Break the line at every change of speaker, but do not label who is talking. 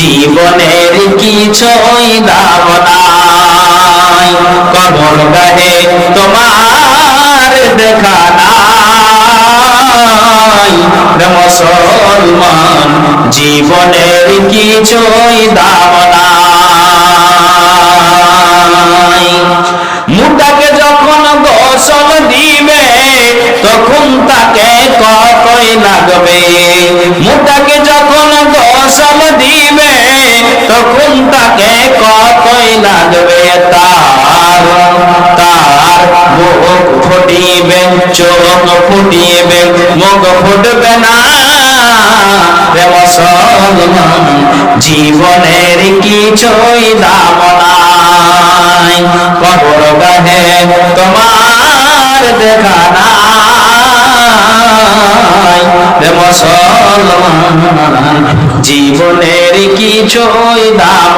জীবনের কিছুই দাম নাই। কবর গাহে তোমার দেখা নাই। মুসলমান জীবনের কিছুই দাম নাই তখন তাকে কতই লাগবে তার? তার মুখ ফুটিবে, চোখ ফুটিবে, মুখ ফুটবে না। রে মুসলমান জীবনের কিছুই দাম নাই জীবনের কিছুই দাম